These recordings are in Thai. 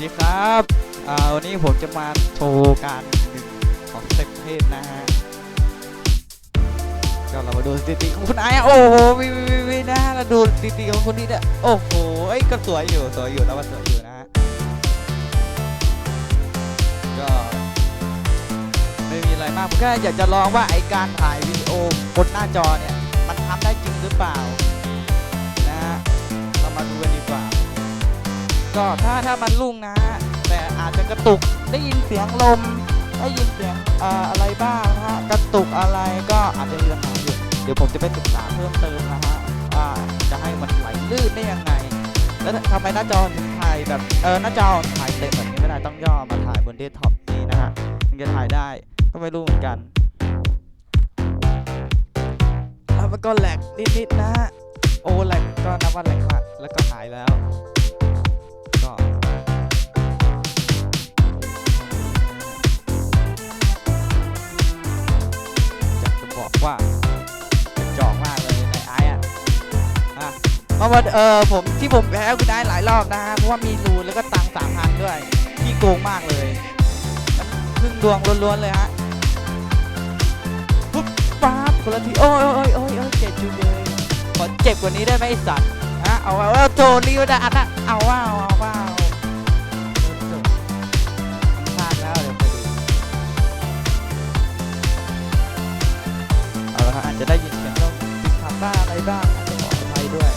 ดีครับวันนี้ผมจะมาโชว์การหนึ่งของเต็ปเทพนะฮะก็เรามาดูสถิติของคุณไอ้โอ้โหวิววิวินะเราดูสถิติของคนนี้เนี่ยโอ้โหเอ้ยก็สวยอยู่สวยอยู่แล้วว่าสวยอยู่นะฮะก็ไม่มีอะไรมากผมแค่อยากจะลองว่าไอการถ่ายวิดีโอบนหน้าจอเนี่ยมันทำได้จริงหรือเปล่า ก็ถ้าถ้ามันลุ่งนะ แต่อาจจะกระตุกได้ยินเสียงลม ได้ยินเสียงเอ่อะไรบ้างนะฮะกระตุกอะไรก็อาจจะมีปัญหาอยู่เดี๋ยวผมจะไปศึกษาเพิ่มเติมนะฮะว่าจะให้มันไหลลื่นได้ยังไง แล้วทำไมหน้าจอถึงถ่ายแบบเออหน้าจอถ่ายเต็มแบบนี้ไม่ได้ต้องย่อมาถ่ายบนเดสก์ท็อปนี่นะฮะถึงจะถ่ายได้ก็ไม่รู้เหมือนกันแล้วมันก็แหลกนิดๆนะฮะโอ้แหลกก็นับว่าแหลกมากแล้วก็หายแล้ว บอกว่ากระจอกมากเลยในไอ้อะอะเพราะว่าเออผมที่ผมแพ้คุณได้หลายรอบนะฮะเพราะว่ามีรูนแล้วก็ตังสามพันด้วยที่โกงมากเลยพึ่งดวงล้วนๆเลยฮะปุ๊บป๊าบคนละทีโอ้ยโอ้ยโอ้ยโอ้ยเจ็บจุดเลยขอเจ็บกว่านี้ได้ไหมไอ้สัตว์อะเอาว่าเอาโทนี่ว่าอันน่ะเอาว่าเอาเอาว่าเอา บ้างอะไรบ้างอาจจะขออภัยด้วย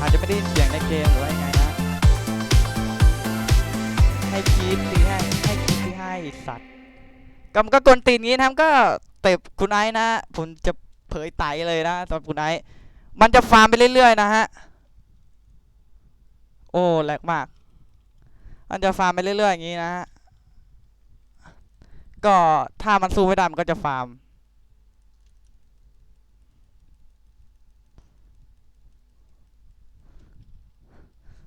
อาจจะไม่ได้เสียงในเกมหรือว่ายังไงนะ ให้คีดตีให้ให้คีดที่ให้สัตว์กำก็กวนตีนงี้นะครับก็เตะคุณไอ้นะผมจะเผยไตเลยนะสำหรับคุณไอ้มันจะฟาร์มไปเรื่อยๆนะฮะโอ้แหลกมากมันจะฟาร์มไปเรื่อยๆอย่างนี้นะฮะก็ถ้ามันสู้ไม่ได้มันก็จะฟาร์ม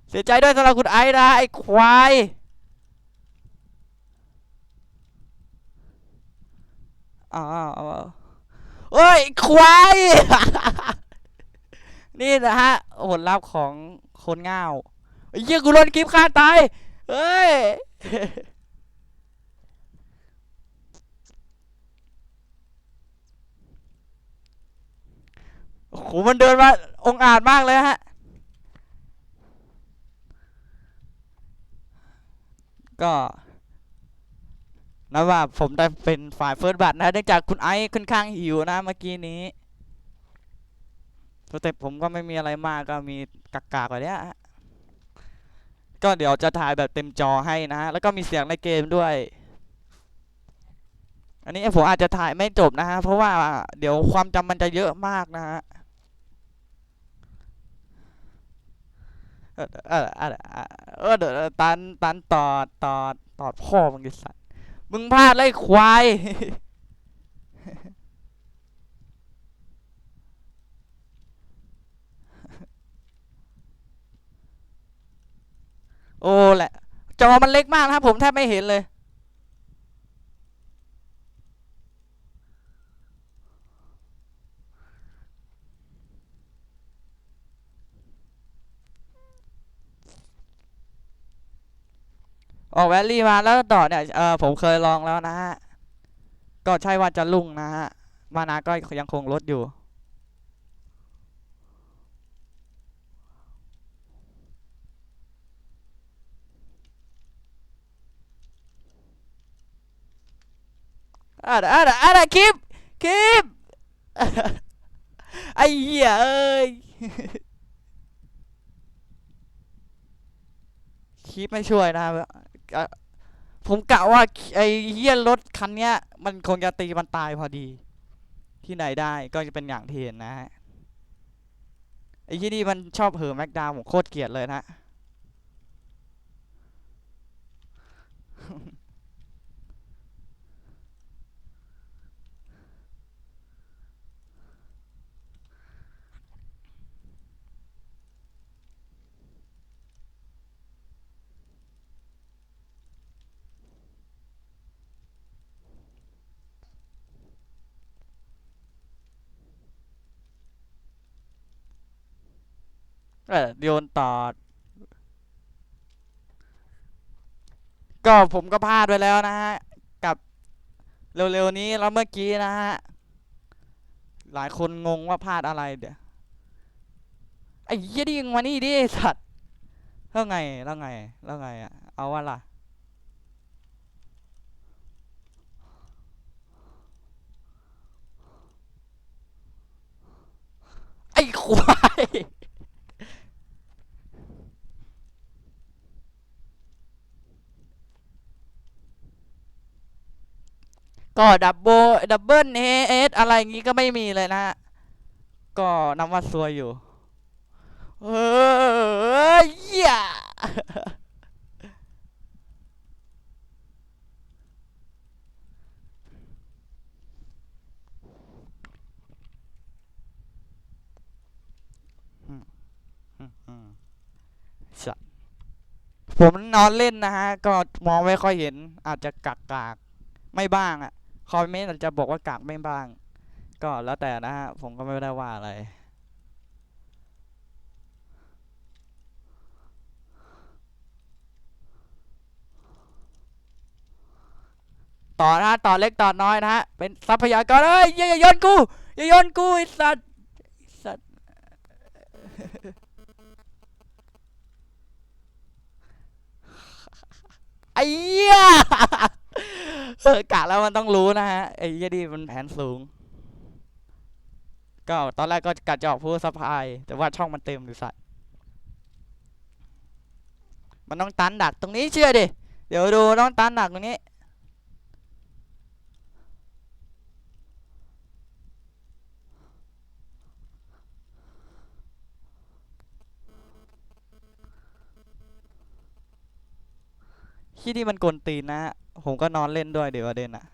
เสียใจด้วยสำหรับคุณไอ้นะไอ้ควายอ้าวอ้าวอ้าวเอ้ยควายนี่นะฮะผลลัพธ์ของคนง่าวเหี้ยกูโดนคลิปฆ่าตายเฮ้ยโอ้โหมันเดินมาองอาจมากเลยฮะ ก็นับว่าผมได้เป็นฝ่ายเฟิร์สบัตนะเนื่องจากคุณไอซ์ค่อนข้างหิวนะเมื่อกี้นี้สเต็ปผมก็ไม่มีอะไรมากก็มีกากๆกว่านี้ฮะก็เดี๋ยวจะถ่ายแบบเต็มจอให้นะฮะแล้วก็มีเสียงในเกมด้วย อันนี้ผมอาจจะถ่ายไม่จบนะฮะเพราะว่าเดี๋ยวความจำมันจะเยอะมากนะฮะ เออเออเออเออเออเดี๋ยวตันตันตอดตอดตอดพ่อมึงดิสัตว์มึงพลาดไล่ควายโอ้แหละ จอมันเล็กมากนะครับผมแทบไม่เห็นเลย ออกแวลลี่มาแล้วต่อเนี่ยเออผมเคยลองแล้วนะฮะ ก็ใช่ว่าจะลุ่งนะฮะ มานาก็ยังคงลดอยู่ อะไรอะไรอะไรคลิปคลิปไอ้เหี้ยเอ้ยคลิปไม่ช่วยนะครับ ผมกะว่าไอ้เฮี้ยรถคันเนี้ย มันคงจะตีมันตายพอดี ที่ไหนได้ก็จะเป็นอย่างที่เห็นนะฮะไอ้ที่นี่มันชอบเหอแม็กดาวผมโคตรเกลียดเลยนะ เออโยนต่อก็ผมก็พลาดไปแล้วนะฮะ กับเร็วๆนี้แล้วเมื่อกี้นะฮะ หลายคนงงว่าพลาดอะไรเดี๋ยวไอ้เหี้ยดิงมานี่ดิสัตว์แล้วไงแล้วไงแล้วไงอะเอาว่าล่ะไอ้ควาย ก็ดับเบิลดับเบิลเอสอะไรอย่างงี้ก็ไม่มีเลยนะฮะก็นับว่าซวยอยู่เฮ้ยเยอืมอืมอืมสัตผมนอนเล่นนะฮะ ก็มองไม่ค่อยเห็นอาจจะกากกากๆไม่บ้างอะ คอมเมนต์อาจจะบอกว่ากากไม่บ้าง ก็แล้วแต่นะฮะ ผมก็ไม่ได้ว่าอะไร ต่อนะต่อเล็กต่อน้อยนะฮะ เป็นทรัพยากรเอ้ยอย่าโยนกูอย่าโยนกูไอ้สัตว์ไอสัตว์ไอ้เหี้ย เออกะแล้วมันต้องรู้นะฮะไอ้เหี้ยดีมันแผนสูง ก็ตอนแรกก็กะจะออกผู้ซัพพลาย แต่ว่าช่องมันเต็มหรือสัตว์มันต้องตันดักตรงนี้เชื่อดิ เดี๋ยวดูต้องตันดักตรงนี้ที่นี่มันกวนตีนนะฮะ ผมก็นอนเล่นด้วยเดี๋ยวประเด็นอะ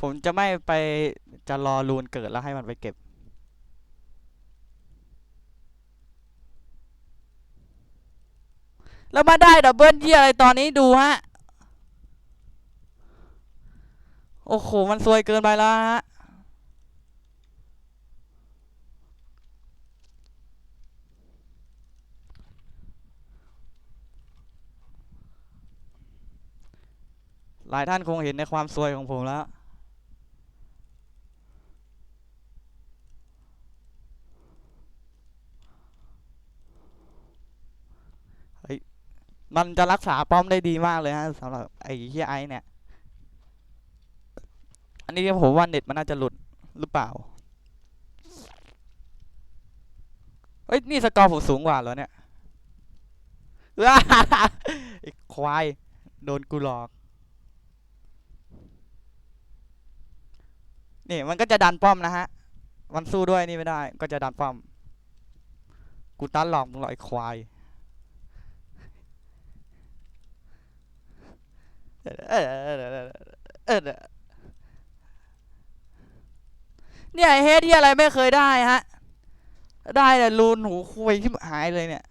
ผมจะไม่ไปจะรอรูนเกิดแล้วให้มันไปเก็บ แล้วมาได้ดับเบิลที่อะไรตอนนี้ดูฮะ โอ้โห มันซวยเกินไปแล้วฮะหลายท่านคงเห็นในความซวยของผมแล้วเฮ้ยมันจะรักษาป้อมได้ดีมากเลยฮะสำหรับไอ้เฮียไอซ์เนี่ย อันนี้ผมว่าเน็ตมันน่าจะหลุดหรือเปล่า เฮ้ย นี่สกอร์ผมสูงกว่าเหรอเนี่ยว้าไอ้ควาย โดนกูหลอก นี่มันก็จะดันป้อมนะฮะ มันสู้ด้วยนี่ไม่ได้ ก็จะดันป้อม กูตันหลอกมึงหรอกไอ้ควายเออเออเออเออ เนี่ยไอเฮดที่อะไรไม่เคยได้ฮะ ได้แต่รูนหูคุยที่หายเลยเนี่ย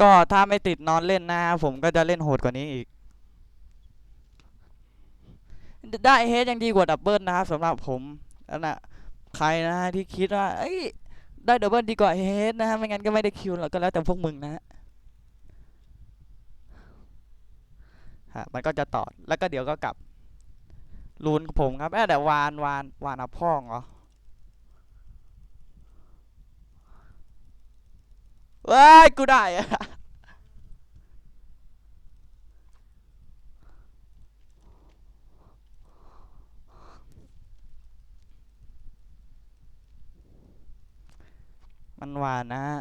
ก็ถ้าไม่ติดนอนเล่นนะผมก็จะเล่นโหดกว่านี้อีก ได้เฮดยังดีกว่าดับเบิลนะครับสำหรับผมนั่นนะ ใครนะที่คิดว่าเอ้ยได้ดับเบิลดีกว่าเฮดนะฮะไม่งั้นก็ไม่ได้คิวหรอกก็แล้วแต่พวกมึงนะฮะมันก็จะต่อแล้วก็เดี๋ยวก็กลับรูนผมครับเอ้ยแต่วานวานวานเอาพ่องเหรอว้ายกูได้อะ มันหวานนะฮะ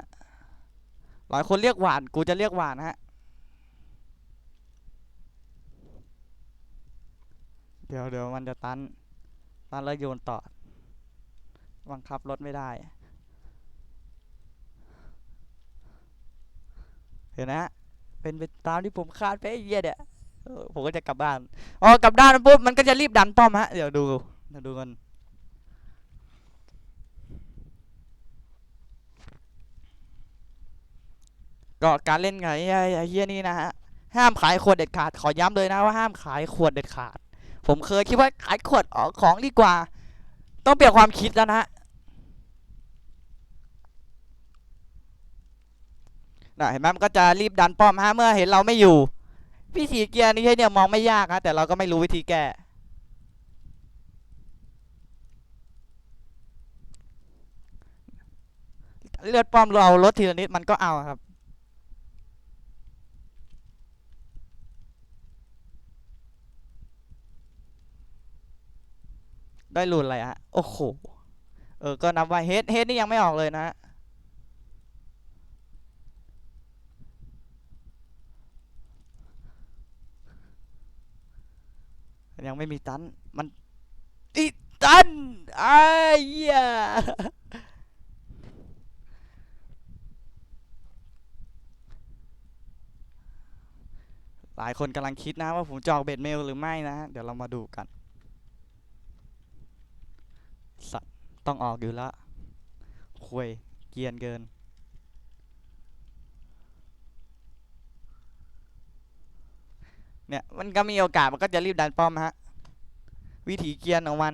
หลายคนเรียกหวาน กูจะเรียกหวานฮะ เดี๋ยวเดี๋ยวมันจะตัน ตันแล้วโยนต่อ บังคับรถไม่ได้ เห็นนะ เป็นไปตามที่ผมคาดไปเหี้ยเนี่ยผมก็จะกลับบ้าน อ๋อกลับด้านปุ๊บมันก็จะรีบดันป้อมฮะ เดี๋ยวดู เดี๋ยวดูกัน ก็การเล่นไงไอ้เฮียนี่นะฮะห้ามขายขวดเด็ดขาดขอย้ำเลยนะว่าห้ามขายขวดเด็ดขาด ผมเคยคิดว่าขายขวดออกของดีกว่า ต้องเปลี่ยนความคิดแล้วนะฮะน่ะเห็นไหมมันก็จะรีบดันป้อมฮะเมื่อเห็นเราไม่อยู่วิธีเกียร์นี้เนี่ยมองไม่ยากฮะแต่เราก็ไม่รู้วิธีแก้เลือดป้อมเราลดทีละนิดมันก็เอาครับ ได้รูนอะไรฮะ โอ้โห เออ ก็นับว่าเฮดเฮดนี่ยังไม่ออกเลยนะฮะยังไม่มีตัน มันอีตันไอ้เหี้ยหลายคนกำลังคิดนะว่าผมจอกเบ็ดเมลหรือไม่นะฮะเดี๋ยวเรามาดูกัน สัตว์ต้องออกอยู่ล้วคุยเกียนเกิน เนี่ย มันก็มีโอกาสมันก็จะรีบดันป้อมฮะ วิธีเกียนของมัน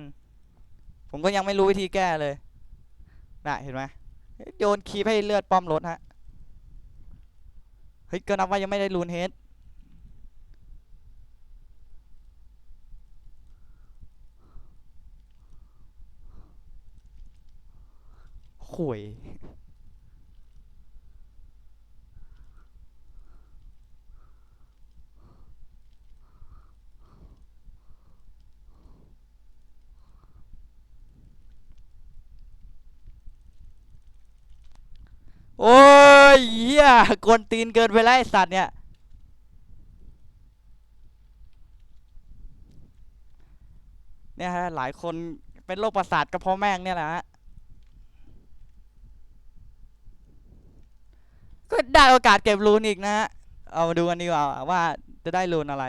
ผมก็ยังไม่รู้วิธีแก้เลยน่ะเห็นไหมโยนคีบให้เลือดป้อมลดฮะ เฮ้ยก็นับว่ายังไม่ได้รูนเฮด ข่วยโอ้ยเหี้ยกวนตีนเกินไปแล้วไอสัตว์เนี่ย เนี่ยฮะหลายคนเป็นโรคประสาทก็เพราะแม่งเนี่ยแหละฮะ ก็ได้โอกาสเก็บรูนอีกนะฮะ เอามาดูกันดีกว่าว่าจะได้รูนอะไร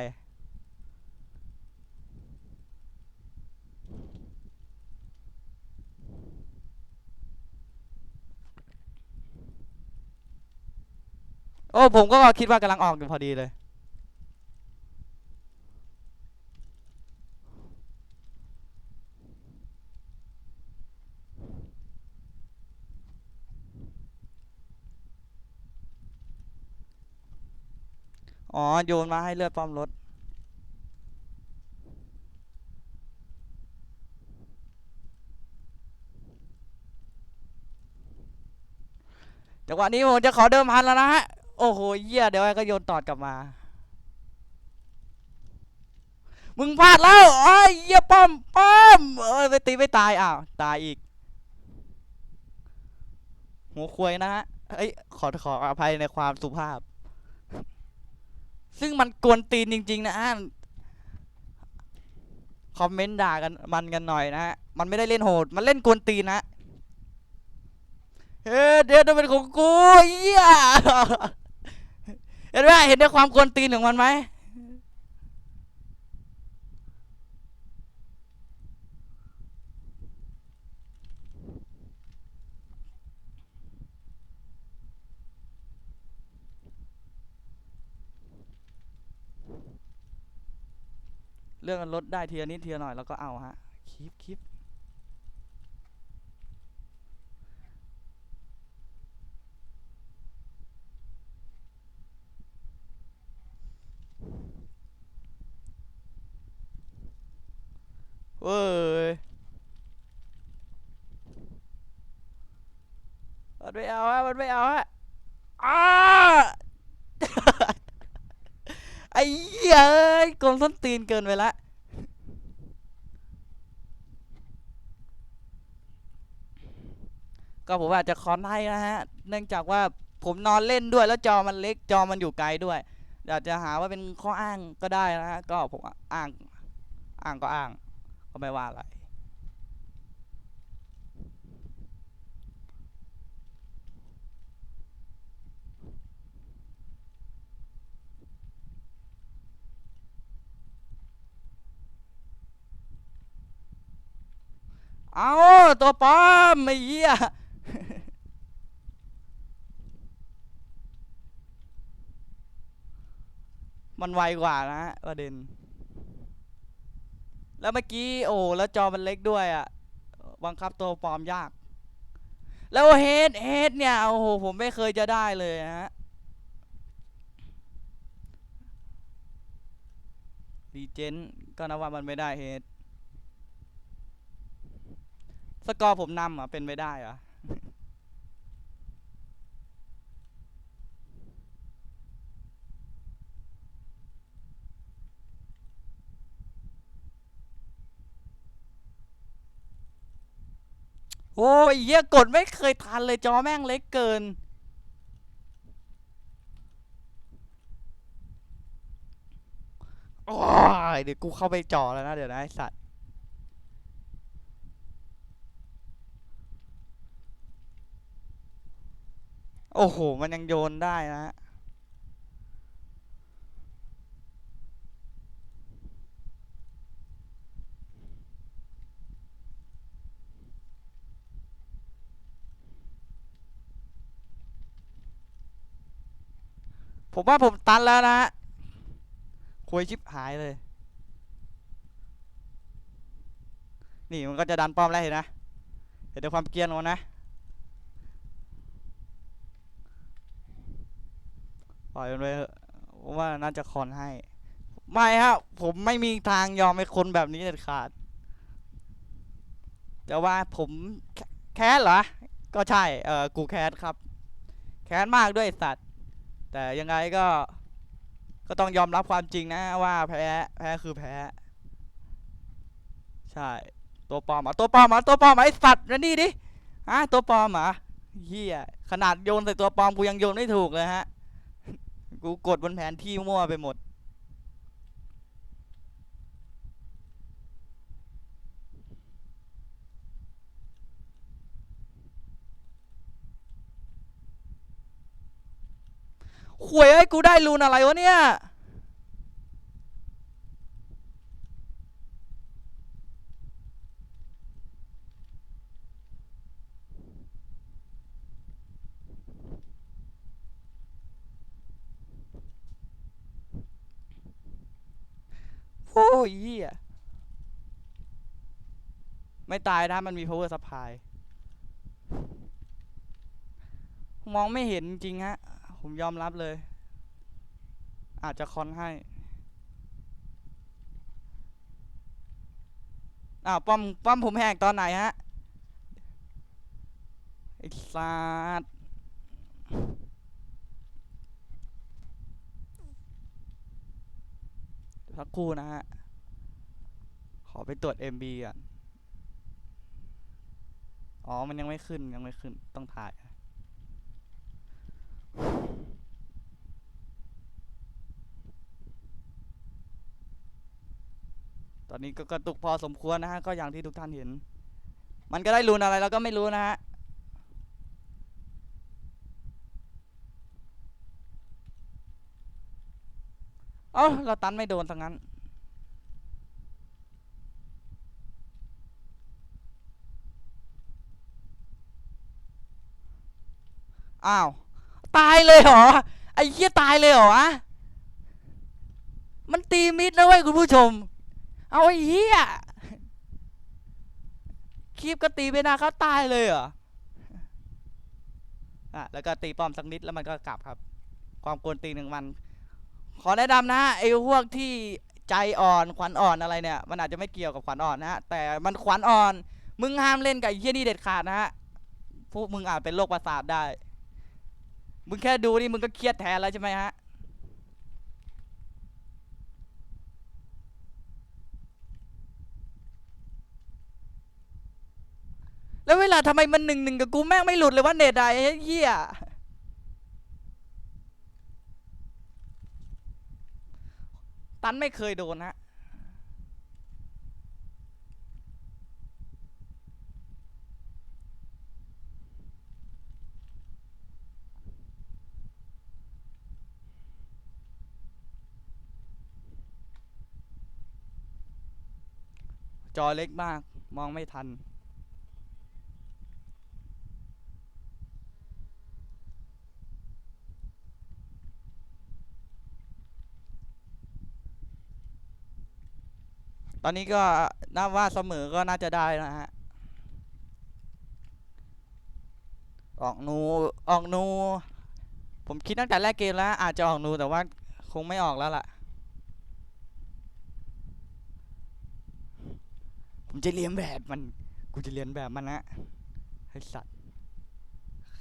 โอ้ผมก็คิดว่ากำลังออกอยู่พอดีเลย อ๋อ โยนมาให้เลือดป้อมลดจังหวะนี้ผมจะขอเดิมพันแล้วนะฮะ โอ้โหเหี้ยเดี๋ยวไอ้ก็โยนตอดกลับมา มึงพลาดแล้วไอ้เหี้ยป้อมป้อมเอ้ยไปตีไม่ตายอ้าวตายอีก หัวควยนะฮะเอ้ยขอขออภัยในความสุภาพ ซึ่งมันกวนตีนจริง ๆ นะฮะคอมเมนต์ด่ากันมันกันหน่อยนะฮะมันไม่ได้เล่นโหด มันเล่นกวนตีนนะเฮ้เดี๋ยวต้องเป็นของกูเหี้ยเห็นไหมเห็นในความกวนตีนของมันไหม เรื่องลดได้ทีละนิดทีละหน่อยแล้วก็เอาฮะคลิปคลิปเว้ยมันไม่เอาฮะมันไม่เอาฮะอ้า ไอ้ เยเอ้ยกลมส้นตีนเกินไปละก็ผมอาจจะคอนให้นะฮะ เนื่องจากว่าผมนอนเล่นด้วยแล้วจอมันเล็กจอมันอยู่ไกลด้วยอยากจะหาว่าเป็นข้ออ้างก็ได้นะฮะ ก็ผมอ้าง อ้างก็อ้าง ก็ไม่ว่าอะไร เอาตัวปลอมไม่เหี้ยมันไวกว่านะประเด็น แล้วเมื่อกี้โอ้แล้วจอมันเล็กด้วยอะ่ะบังคับตัวปลอมยาก แล้วเฮดเฮดเนี่ยโอ้โหผมไม่เคยจะได้เลยนะฮะรีเจนก็นับว่ามันไม่ได้เฮด สกอร์ผมนำอะเป็นไม่ได้เหรอโอ้ยเหี้ยกดไม่เคยทันเลยจอแม่งเล็กเกิน โอ้ยเดี๋ยวกูเข้าไปจ่อแล้วนะ เดี๋ยวนะไอสัตว์ โอ้โห มันยังโยนได้นะฮะผมว่าผมตันแล้วนะฮะคุยชิบหายเลย นี่มันก็จะดันป้อมแล้วเห็นนะ เห็นด้วยความเกรียนของมันนะ ปล่อยมันไปเถอะผมว่าน่าจะคอนให้ ไม่ฮะ ผมไม่มีทางยอมให้คนแบบนี้เด็ดขาด แต่ว่าผมแคแค้นเหรอ ก็ใช่ เออกูแค้นครับ แค้นมากด้วยสัตว์ แต่ยังไงก็ ก็ต้องยอมรับความจริงนะว่าแพ้ แพ้คือแพ้ ใช่ ตัวปลอมอะตัวปลอมอะตัวปลอมเหรอไอสัตว์นั่นนี่ดิฮะตัวปลอมอะเฮียขนาดโยนใส่ตัวปลอมกูยังโยนไม่ถูกเลยฮะ กูกดบนแผนที่มั่วไปหมด หวยไอ้กูได้รูนอะไรวะเนี่ย โอ้ยเหี้ยไม่ตายนะมันมี power supply มองไม่เห็นจริงฮะ ผมยอมรับเลย อาจจะคอนให้ อ้าว ป้อม ป้อมผมแหกตอนไหนฮะไอ้สัส สักครู่นะฮะ ขอไปตรวจ MB ก่อน อ๋อ มันยังไม่ขึ้นยังไม่ขึ้นต้องถ่ายตอนนี้ก็กระตุกพอสมควรนะฮะ ก็อย่างที่ทุกท่านเห็น มันก็ได้รูนอะไรเราก็ไม่รู้นะฮะ อ้าเราตันไม่โดนทั้งนั้น อ้าว ตายเลยเหรอ ไอ้เหี้ยตายเลยเหรอวะมันตีมิดนะเว้ยคุณผู้ชม เอาไอ้เหี้ยคลิปก็ตีไปหนาเขาตายเลยเหรออะแล้วก็ตีป้อมสักนิดแล้วมันก็กลับครับ ความกวนตีหนของมัน ขอแนะนำนะไอ้พวกที่ใจอ่อนขวัญอ่อนอะไรเนี่ย มันอาจจะไม่เกี่ยวกับขวัญอ่อนนะฮะแต่มันขวัญอ่อน มึงห้ามเล่นกับไอ้เหี้ยนี่เด็ดขาดนะฮะพวกมึงอาจเป็นโรคประสาทได้ มึงแค่ดูนี่มึงก็เครียดแทนแล้วใช่ไหมฮะแล้วเวลาทำไมมันหนึ่งหนึ่งกับกูแม่งไม่หลุดเลยว่าเน็ตอะไอ้เหี้ย ตันไม่เคยโดนฮะจอเล็กมาก มองไม่ทัน ตอนนี้ก็น่าว่าเสมอก็น่าจะได้นะฮะ ออกนูออกนู ผมคิดตั้งแต่แรกเกมแล้ว อาจจะออกนูแต่ว่าคงไม่ออกแล้วล่ะ ผมจะเรียนแบบมัน กูจะเรียนแบบมันนะไอสัตว์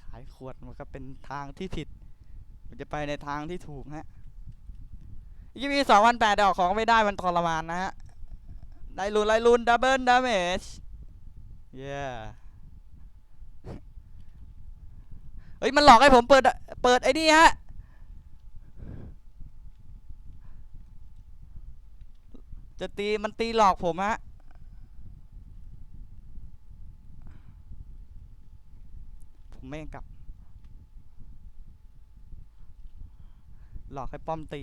ขายขวดมันก็เป็นทางที่ผิดผมจะไปในทางที่ถูกฮะยี่ปีสองวันแปดออกของไม่ได้มันทรมานนะฮะ ได้ลุนไล่ลุนดับเบิลดาเมจเย้เฮ้ยมันหลอกให้ผมเปิดเปิดไอ้นี่ฮะจะตีมันตีหลอกผมฮะผมไม่กลับ หลอกให้ป้อมตี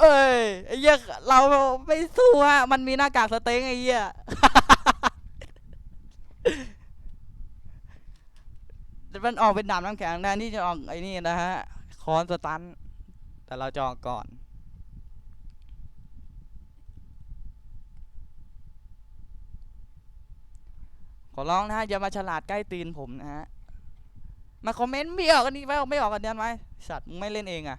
เอ้ยไอ้เหี้ยเราไม่สู้ฮะมันมีหน้ากากสเต็งไอ้เหี้ยมันออกเป็นดาบน้ำแข็งแทนที่จะออกไอ้นี่นะฮะคอนสตันแต่เราจะออกก่อนขอร้องนะฮะอย่ามาฉลาดใกล้ตีนผมนะฮะมาคอมเมนต์ไม่ออกกันนี่ไม่ออกไม่ออกกันเดียนไหมสัตว์มึงไม่เล่นเองอะ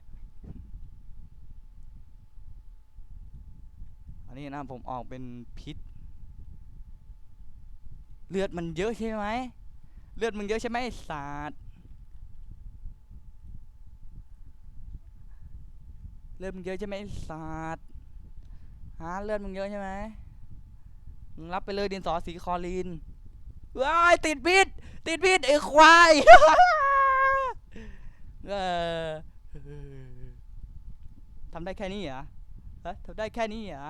อันนี้นะผมออกเป็นพิษ เลือดมันเยอะใช่ไหม เลือดมึงเยอะใช่ไหมไอ้สัตว์เลือดมึงเยอะใช่ไหมไอ้สัตว์ฮะเลือดมึงเยอะใช่ไหมมึงรับไปเลยดินสอสีคอลีนว้ายติดพิษติดพิษไอ้ควายเออทำได้แค่นี้เหรอทำได้แค่นี้เหรอ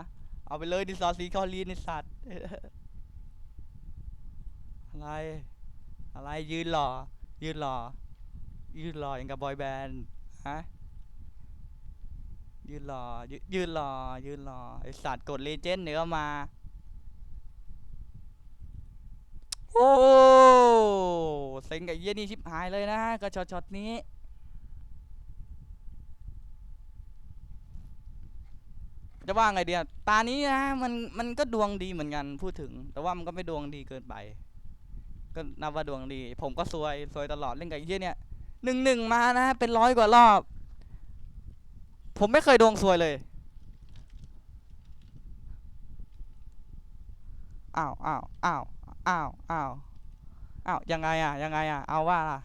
เอาไปเลยดินสอสีคอลีนไอ้สัตว์ อะไร อะไรยืนหล่อ ยืนหล่อ ยืนหล่ออย่างกับบอยแบนด์ฮะ ยืนหล่อ ยืนหล่อ ยืนหล่อ ไอสัตว์กดเลเจนด์เนื้อมา โอ้เซ็งกับไอ้เยี่ยนี่ชิบหายเลยนะก็ช็อตช็อตนี้ จะว่าไงเดียตานี้นะมันมันก็ดวงดีเหมือนกันพูดถึง แต่ว่ามันก็ไม่ดวงดีเกินไป ก็นับว่าดวงดี ผมก็ซวยซวยตลอดเล่นกับไอ้เยี่ยเนี่ยหนึ่งหนึ่งมานะเป็นร้อยกว่ารอบ ผมไม่เคยดวงซวยเลยอ้าวอ้าวอ้าวอ้าวอ้าวอ้าวยังไงอะยังไงอะเอาว่าล่ะ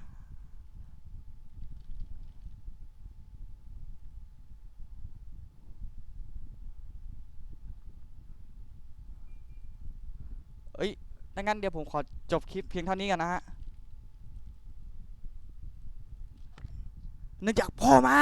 เอ้ย ดังนั้นเดี๋ยวผมขอจบคลิปเพียงเท่านี้กันนะฮะเนื่องจากพ่อมา